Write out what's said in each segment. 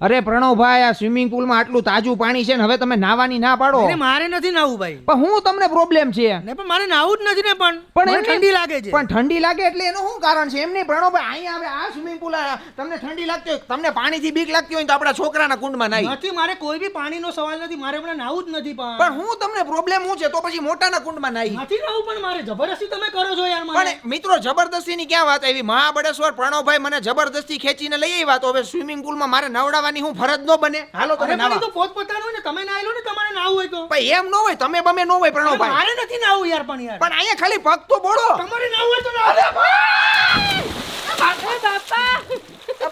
અરે પ્રણવભાઈ આ સ્વિમિંગ પુલમાં આટલું તાજું પાણી છે ને હવે તમે નાવાની ના પાડો. એને મારે નથી નાવું ભાઈ. પણ હું તમને પ્રોબ્લેમ છે. ને પણ મારે નાવું જ નથી ને પણ. પણ ઠંડી લાગે છે. પણ ઠંડી લાગે એટલે એનું શું કારણ છે? એમ નહીં પ્રણવભાઈ અહીંયા આવે આ સ્વિમિંગ પુલ તમને ઠંડી લાગતી હોય તમને પાણીથી બીક લાગતી હોય તો આપણા છોકરાના કુંડમાં નાઈ. નથી મારે કોઈ બી પાણીનો સવાલ નથી મારે હમણાં નાવું જ નથી પણ. પણ હું તમને પ્રોબ્લેમ હું છે? તો પછી મોટાના કુંડમાં નાઈ. નથી નાવું પણ મારે જબરદસ્તી તમે કરો છો યાર મારે પણ મિત્રો જબરદસ્તીની ક્યાં વાત આવી? મહાબળેશ્વર પ્રણવભાઈ મને જબરદસ્તી ખેંચીને લઈ આવ્યા તો હવે સ્વિમિંગ પુલમાં મારે નવડાવવાની હું ફરજ ન બને. હાલો તમે નાવા. તો પોત પોતાનું ને તમે નાયલો ને તમારે નાવું હોય તો. ભાઈ એમ ન હોય તમે બમે ન હોય પ્રણવભાઈ. મારે નથી નાવું યાર પણ યાર. પણ અહીંયા ખાલી પગ તો બોળો તમારે નાવું હોય તો નાવો.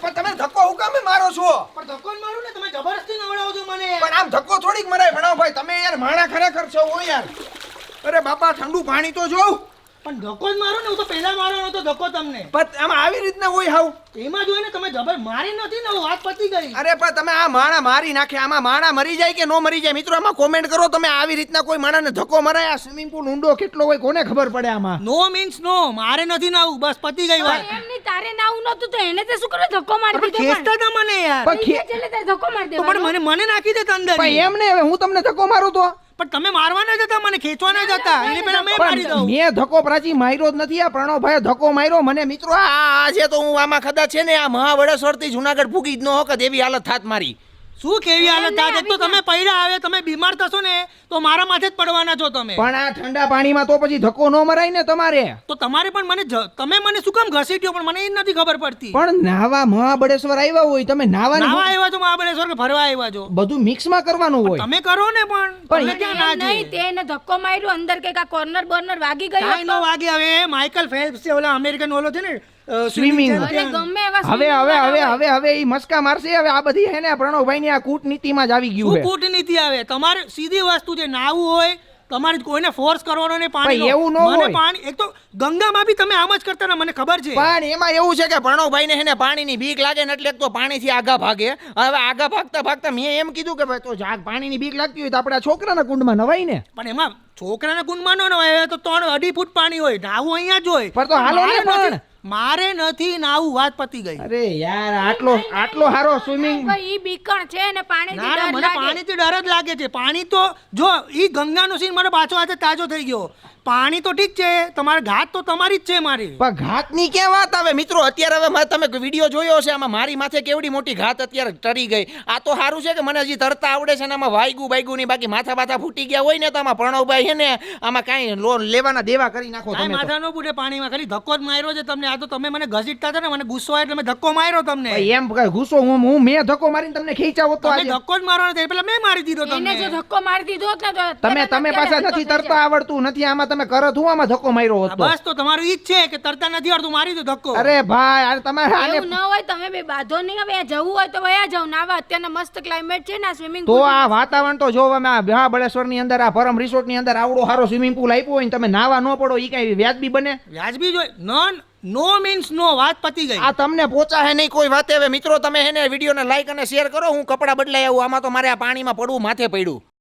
પણ તમે ધક્કો હુકામે મારો છો? પણ ધક્કો ન મારું ને તમે જબરજસ્તી નવડાવો છો મને પણ આમ ધક્કો થોડીક મરાય ભણાવભાઈ તમે યાર માણા ખરેખર છો હો યાર. અરે બાપા ઠંડુ પાણી તો જોઉં. પણ ધક્કો જ મારો ને હું તો પહેલા મારો નતો ધક્કો તમને. પણ આમાં આવી રીતના હોય હાવ. એમાં જોઈને તમે જબર મારી નથી ને વાત પતી ગઈ. અરે પણ તમે આ માણા મારી નાખે આમાં માણા મરી જાય કે નો મરી જાય? મિત્રો આમાં કોમેન્ટ કરો તમે આવી રીતના કોઈ માણાને ધક્કો મરાય? આ સ્વિમિંગ પુલ ઊંડો કેટલો હોય કોને ખબર પડે આમાં? નો મીન્સ નો મારે નથી નાવું બસ પતી ગઈ વાત. એમ નહીં, તારે નાવું નતું તો એને તે શું કરવા? ધક્કો મારી પણ દીધો ખેંચતા હતા મને યાર. પણ ખે- એટલે તે ધક્કો મારી દે પણ મને મને નાખી દેતા અંદર પણ એમ ને હવે હું તમને ધક્કો મારું તો. પણ તમે મારવાના જ જતા મને ખેંચવાના જ જતા. એને પેલા મેં મારી દઉં. મેં ધક્કો પ્રાચી માર્યો જ નથી. આ પ્રણવભાઈ ધક્કો માર્યો. મને મિત્રો આ છે તો હું આમાં કદાચ છે ને આ મહાબળેશ્વરથી જુનાગઢ ભૂગી જ ન હોકત એવી હાલત થાત મારી. શું કેવી હાલત? થાય તો તમે પૈડા આવે તમે બીમાર થશો ને તો મારા માથે જ પડવાના છો તમે. પણ આ ઠંડા પાણીમાં તો પછી ધક્કો ન મરાય ને તમારે. તો તમારે પણ મને તમે મને શું કામ ઘસીટ્યો? પણ મને એ નથી ખબર પડતી. પણ નાવા મહાબળેશ્વર આવ્યા હોય તમે નાવા નાવા આવ્યા છો મહાબળેશ્વર કે ફરવા આવ્યા છો? બધું મિક્સમાં કરવાનું હોય. તમે કરો ને પણ પણ ક્યાં ના નહીં, છે તે એને ધક્કો માર્યો અંદર કે કા કોર્નર બોર્નર વાગી ગયો કાઈ નો વાગે હવે માઇકલ ફેલ્પ્સ છે ઓલા અમેરિકન ઓલો છે ને સ્વિમિંગ ગમે હવે હવે હવે હવે હવે એ મસ્કા મારશે હવે આ બધી હે ને પ્રણવભાઈ ની આ કૂટનીતિમાં જ આવી ગયું છે. કૂટનીતિ આવે? તમારે સીધી વસ્તુ છે નાવું હોય તમારે કોઈને ફોર્સ કરવાનો ને પાણી એવું ન હોય. પાણી એક તો ગંગામાં બી તમે આમ જ કરતા ને મને ખબર છે. પણ એમાં એવું છે કે પ્રણવભાઈ ને હે ને પાણીની બીક લાગે ને એટલે તો પાણીથી આગા ભાગે. હવે આગા ભાગતા ભાગતા મેં એમ કીધું કે ભાઈ તો જાગ પાણીની બીક લાગતી હોય તો આપણા છોકરાના કુંડમાં નવાય ને. પણ એમાં છોકરાના કુંડમાં ન હોય તો ત્રણ અઢી ફૂટ પાણી હોય નાવું અહીંયા જ હોય. પણ તો હાલો ને પણ. મારે નથી નાવું વાત પતી ગઈ. અરે યાર આટલો આટલો હારો સ્વિમિંગ ભાઈ, ઈ બીકણ છે ને પાણીથી ના ના ડર મને પાણી થી ડર જ લાગે છે. પાણી તો જો ઈ ગંગાનો સીન મને પાછો આજે તાજો થઈ ગયો. પાણી તો ઠીક છે તમારે ઘાત તો તમારી જ છે મારી. પણ ઘાતની કે વાત આવે? મિત્રો અત્યારે હવે મારે તમે વીડિયો જોયો છે આમાં મારી માથે કેવડી મોટી ઘાત અત્યારે ટરી ગઈ. આ તો સારું છે કે મને હજી તરતા આવડે છે ને આમાં વાયગું બાયગું ની બાકી માથા બાથા ફૂટી ગયા હોય ને તો આમાં પ્રણવભાઈ છે ને આમાં કાંઈ લોન લેવાના દેવા કરી નાખો તમે માથા ન બુડે પાણીમાં ખાલી ધક્કો જ માર્યો છે તમને આ તો તમે મને ઘસીટતા હતા ને મને ગુસ્સો આવ્યો એટલે મેં ધક્કો માર્યો તમને. એમ ગુસ્સો હું હું મેં ધક્કો મારીને તમને ખેંચાવો તો આજે. ધક્કો જ મારવાનો હતો પેલા મેં મારી દીધો એને જો ધક્કો મારી દીધો હોત ને તો તમે તરત તમે પાછા નથી તરતા આવડતું નથી આમાં તમે કરો હું આમાં ધક્કો માર્યો હતો બસ તો તમારું ઈ જ છે કે તરતા નથી આવડતું મારી દો ધક્કો. અરે ભાઈ અરે તમારે. આને ન હોય તમે બે બાધો નહીં હવે જવું હોય તો વયા જાવ નાવા અત્યારના મસ્ત ક્લાઇમેટ છે ને સ્વિમિંગ તો આ વાતાવરણ તો જો અમે આ મહાબળેશ્વરની અંદર આ પરમ રિસોર્ટની અંદર આવડો સારો સ્વિમિંગ પુલ આપ્યો હોય ને તમે નાવા ન પડો ઈ કઈ વ્યાજબી બને? વ્યાજબી જોઈ નોન નો મીન્સ નો વાત પતી ગઈ. આ તમને પોચા હે નહીં કોઈ વાતે. હવે મિત્રો, તમે હે ને વિડીયોને લાઈક અને શેર કરો. હું કપડાં બદલાઈ આવું. આમાં તો મારે આ પાણીમાં પડવું માથે પડ્યું.